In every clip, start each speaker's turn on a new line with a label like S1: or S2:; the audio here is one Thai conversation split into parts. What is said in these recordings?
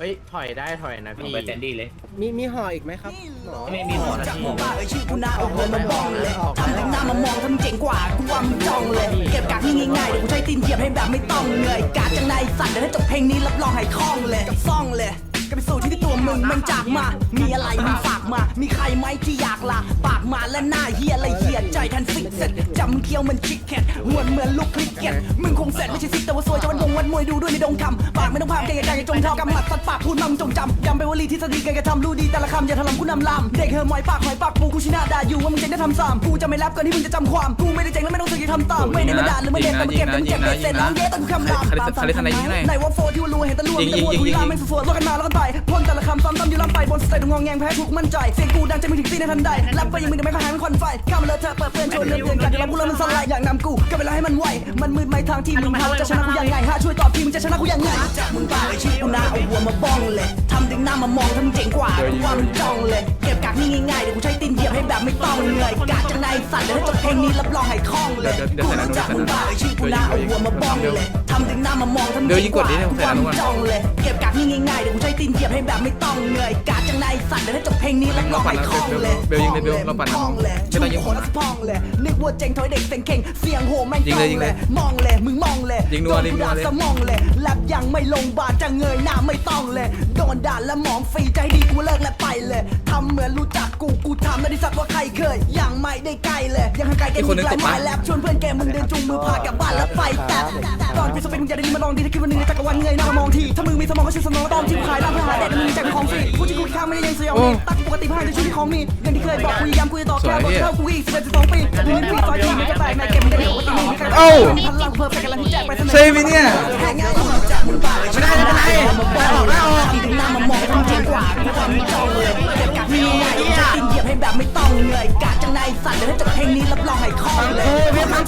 S1: เฮ้ยถอยได้ถอยนะ
S2: ลง
S1: พี่
S2: ไปแซนดี้เลย
S3: มีมีห่ออีกไหมครับหมอ
S2: ไม่มีหัวนะ
S4: จาก
S2: พี่
S4: หมู่บ้านเอ้ยชื่อกูนาเอาหัวมาบ้องเลยทำแต่งหน้ามามองทำเจ๋งกว่ากูว่ามึงจ้องเลย เก็บกากนี่ง่ายๆเดี๋ยวกูใช้ตีนเหยียบให้แบบไม่ต้องเหนื่อยกาดจังในสัตว์เดี๋ยวถ้าจบเพลงนี้รับรองให้คล่องเลยกับซ่องเลยก็ไปสู่ที่ที่ตัวมึงมันจากมา มีอะไรมึงฝากมา มีใครไหมที่อยากลาปากมาและหน้าเฮียอะไรเฮียใจทันฟิกเสร็จจำมึงเคี้ยวมันชิคแคทหวนเหมือนลูกคลิกเก็ตมึงคงเสร็จไม่ใช่ซิกแต่ว่าซวยจะวันวงวันมวยดูด้วยในดงคำปาก ไม่ต้องพามเก่งใจจงทำกำหมัดสัตว์ปากพูดมั่งจงจำย้ำไปว่าลีที่สติการกระทำรู้ดีแต่ละคำอย่าถล่มกูนำลามเด็กเฮอหมอยปากหอยปากปูกูชินาด่าอยู่ว่ามึงจะได้ทำซ้ำกูจะไม่รับก่อนที่มึงจะจำความกูไม่ได้เจ๋งแล้วไม่ต้องสึกจะทำตามไม่ได้มาด่าหรือไม่เด็กแต่มาเก็บแต่มึงเก็บเด็กเสร็จล้างเย้ต้องกูคำรามตามตามทำไมไหนว่าโฟที่ว่ารู้เห็นแต่รู้แต่หัวกูลามแม่งสวยๆลดกันมาแล้วกันไปพ่นแต่ละคำซ้ำๆอยู่ลำไปบนสเตจงงแงงแพ้ถูกมั่นใจเสียงกูดังจะไม่ถึงตีในทันใดรับไปยังมึงจะไม่ขายมันควันไฟข้ามมาเลยเธอเปิดเพื่อนชวนเรื่องเตือนกันเดี๋ยวเราพูดแล้วมันสลายอย่างนำกูก็เวลาให้มันไวมันมืดไม่ทางที่มึงทำจะชนะกูยังไงฮะ ช่วยตอบทีมึงจะชนะกูยังไงจากมึงบ้าไอชื่อกูนาเอาหัวมาบ้องเลยทำดึงหน้ามามองทำเจ๋งกว่าว่ามึงจ้องเลย นี้รับรองให้คล่องเลยกูรู้จักมึงบ้าไอชื่อกูนาเอาหัวมาบ้องเลยทำดึงหน้ามามองทำเจ๋งกว่าว่ามึงจ้องเลยเก็บกากนี่ง่ายๆเดี๋ยวกูใช้ตีนเหยียบให้แบบไม่ต้องเหนื่อยกากจังในสัตว์เดี๋ยวถ้าจบเพลงนี้รับรองให้คล่องเลย
S5: เบลยิงเลยเบลเราปั่นนะ
S4: คล่องเลย
S5: ไม่ต้อยิง
S4: ชุดคนสพองเลยนึกว่าเจ๋งถอยเด็กเสียงเข่งเสียงโหแม่ง
S5: ยิงเลยยิงเลย
S4: มองเลยมึงมองเลย
S5: ยิงนัว
S4: โด
S5: น
S4: ด่าสมองเลยแลบยังไม่ลงบาจะเงยหน้าไม่ต้องเลยโดนด่าและมองฟรีใจดีกูเลิกและไปเลยทำเหมือนรู้จักกูกูทำไม่ได้สักว่าใครเคยยังไม่ได้ใกล้เลยยังห่างไกล
S5: อีกคนนึ
S4: อี
S5: ง
S4: กหลาย
S5: ตก
S4: ไม้
S5: ปะ
S4: แลบชวนเพื่อนแกมึงเดินจูงมือพากลับบ้านแล้วไปแต่ตอนพี่สเปนมึงอย่าได้ยินมาลองดีถ้าคิดว่าหนึ่งในจักรวาลเงยหน้ามามองทีถ้ามึงมีสมองก็ชื่อสมองตอนที่กูขายร่างเพื่อหาเด็ดมึงมีใจเป็นของฟรีพูดที่กูข้างไม่ได้ยังสยองนี่ตั้งปกติผ่านในชีวิตของมีอย่างที่เคยบอกกูย้ำกูจะต่อแค่บอกเท่ากูอีกสิบเอ็ดสิบสองปีจะมีพี่ซอยทีไม่ก็แตกในเก็บไม่ได้เดี๋ยวก็ตีไม่มีใคร
S5: เอ้า
S4: พลังเพิ่มไปกันแล้วที่แจกไปสนุก
S5: ใช่ไหมเนี่ย
S4: แค่ง่ายจากมึงบ้าไม่ได้ไม่ได้ จังในเดี๋ยวถ้าจบเพลงนี้รับรองให้คล่องเลย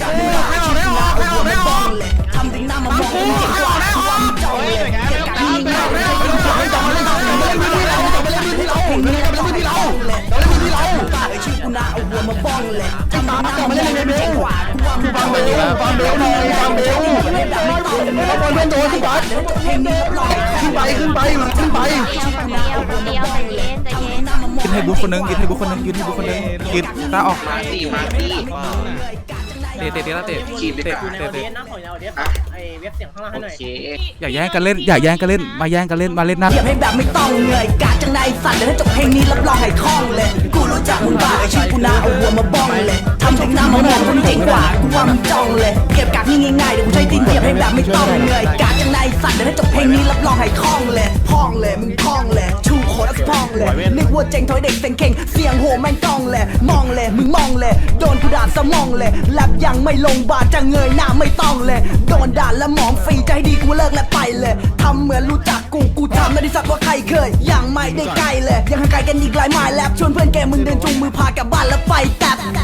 S4: จากมึงบ้าไม่ออกไม่ออกไม่ออกไม่ออกเลยทำถึงหน้ามามองทำเจ๋งกว่ากูทำไม่จ้องเลยเก็บกักนี่ง่ายๆจะกินเหยียบให้แบบไม่ต้องเหนื่อยกาจังในสัตว์เดี๋ยวถ้าจบเพลงนี้รับรองให้คล่องเลยทำถึงหน้ามามองทำเจ๋งกว่ากูทำไม่จ้องเลยบ้าไอชื่อกูนาเอาหัวมาบ้องเลยทำถึงหน้ามามองทำเจ๋งกว่ากูทำไม่จ้องเลย
S3: ฟังเบลหน่อยฟังเบล
S4: แบบไม่ต้องเหนื่อย
S3: เอาบอลเพื่อนโดนที่บัส
S4: เพลงนี้รับรองให้คล่อง
S3: ขึ้นไปขึ้นไปขึ้นไป
S6: ให้
S5: บุ๊คคนนึงกินให้บุ๊คคนนึงกินให้บุ๊คคนนึงกินตาออก
S2: มาสิมาสิ
S5: เตะเตะเตะแล้วเตะ
S2: ขีดไป
S5: เตะ
S2: ก่อน
S1: ใน
S5: เตะ
S1: โอเด
S5: เตะ
S1: สนะของในโอเดสไอเว็บเสียงข้างล่างให้
S2: โอ
S1: หน่อย
S2: เค
S5: อย่าแย่งกันเล่นอย่าแย่งกันเล่นมาแย่งกันเล่นมาเล่นหน้า
S4: เหยียบให้แบบไม่ต้องเหนื่อยกาจังในสัตว์เดี๋ยวถ้าจบเพลงนี้รับรองให้คล่องเลยกูรู้จักมึงบ้าไอชื่อกูนาเอาหัวมาบ้องเลยทำถึงหน้ามามองทำเจ๋งกว่ากูว่ามึงจ้องเลยเก็บกากนี่ง่ายๆเดี๋ยวกูใช้ตีนเหยียบให้แบบไม่ต้องเหนื่อยกาจังในสัตว์เดี๋ยวถ้าจบเพลงนี้รับรองให้คล่องเลยพองเลยมึงพองเลยชูโคตร พองเลยนึกว่าเจ๋งถอยเด็กเซ็งเข่งเสียงโหแม่งต้องเลย มองเลยมึงมองเลย โดนกูด่าสมองเลยแลบยังไม่ลงบาจะเงยหน้าไม่ต้องเลย โดนด่าและมองฟรีใจดีกูเลิกและไปเลยทำเหมือนรู้จักกูกูทำไม่ได้สักว่าใครเคยยังไม่ได้ใกล้เลย ยังห่างไกลกันอีกหลายไมล์แลบชวนเพื่อนแกมึงเดินจูงมือพากลับบ้านแล้วไปแตบ